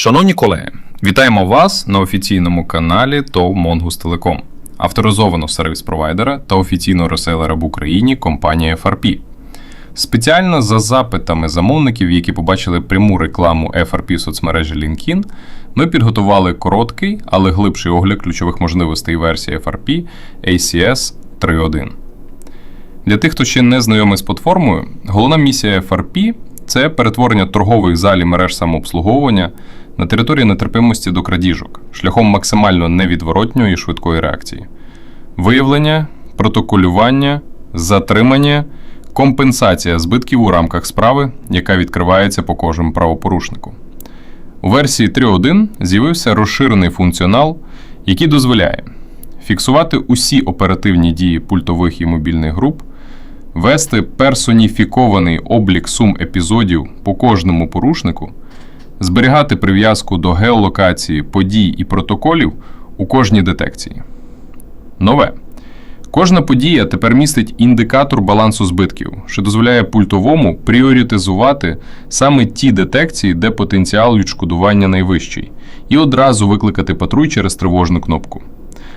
Шановні колеги, вітаємо вас на офіційному каналі ТОВ Mongoose Telecom, авторизованого сервіс-провайдера та офіційного реселера в Україні компанія FRP. Спеціально за запитами замовників, які побачили пряму рекламу FRP в соцмережі LinkedIn, ми підготували короткий, але глибший огляд ключових можливостей версії FRP ACS 3.1. Для тих, хто ще не знайомий з платформою, головна місія FRP це перетворення торгових залів мереж самообслуговування на території нетерпимості до крадіжок шляхом максимально невідворотньої і швидкої реакції, виявлення, протоколювання, затримання, компенсація збитків у рамках справи, яка відкривається по кожному правопорушнику. У версії 3.1 з'явився розширений функціонал, який дозволяє фіксувати усі оперативні дії пультових і мобільних груп, вести персоніфікований облік сум епізодів по кожному порушнику, зберігати прив'язку до геолокації подій і протоколів у кожній детекції. Нове. Кожна подія тепер містить індикатор балансу збитків, що дозволяє пультовому пріоритизувати саме ті детекції, де потенціал відшкодування найвищий, і одразу викликати патруль через тривожну кнопку.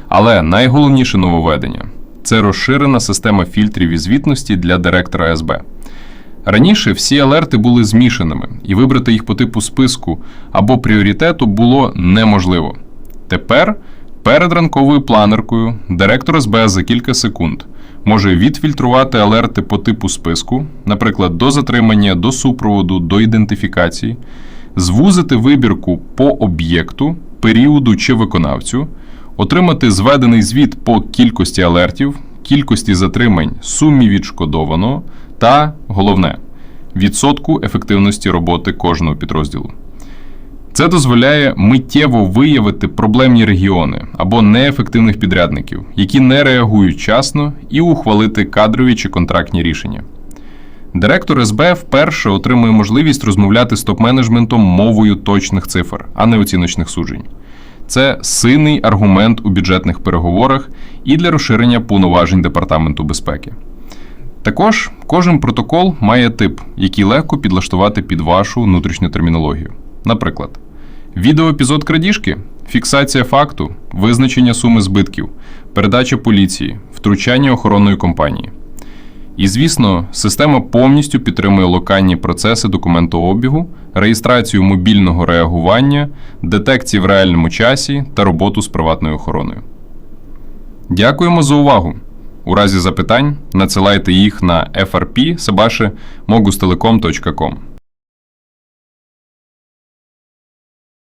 Але найголовніше нововведення це розширена система фільтрів і звітності для директора СБ. Раніше всі алерти були змішаними, і вибрати їх по типу списку або пріоритету було неможливо. Тепер перед ранковою планеркою директор СБ за кілька секунд може відфільтрувати алерти по типу списку, наприклад, до затримання, до супроводу, до ідентифікації, звузити вибірку по об'єкту, періоду чи виконавцю, отримати зведений звіт по кількості алертів, кількості затримань, сумі відшкодованого та, головне, відсотку ефективності роботи кожного підрозділу. Це дозволяє миттєво виявити проблемні регіони або неефективних підрядників, які не реагують вчасно, і ухвалити кадрові чи контрактні рішення. Директор СБ вперше отримує можливість розмовляти з топ-менеджментом мовою точних цифр, а не оціночних суджень. Це сильний аргумент у бюджетних переговорах і для розширення повноважень Департаменту безпеки. Також кожен протокол має тип, який легко підлаштувати під вашу внутрішню термінологію. Наприклад, відеоепізод крадіжки, фіксація факту, визначення суми збитків, передача поліції, втручання охоронної компанії. І, звісно, система повністю підтримує локальні процеси документообігу, реєстрацію мобільного реагування, детекції в реальному часі та роботу з приватною охороною. Дякуємо за увагу! У разі запитань надсилайте їх на frp.mogustelecom.com.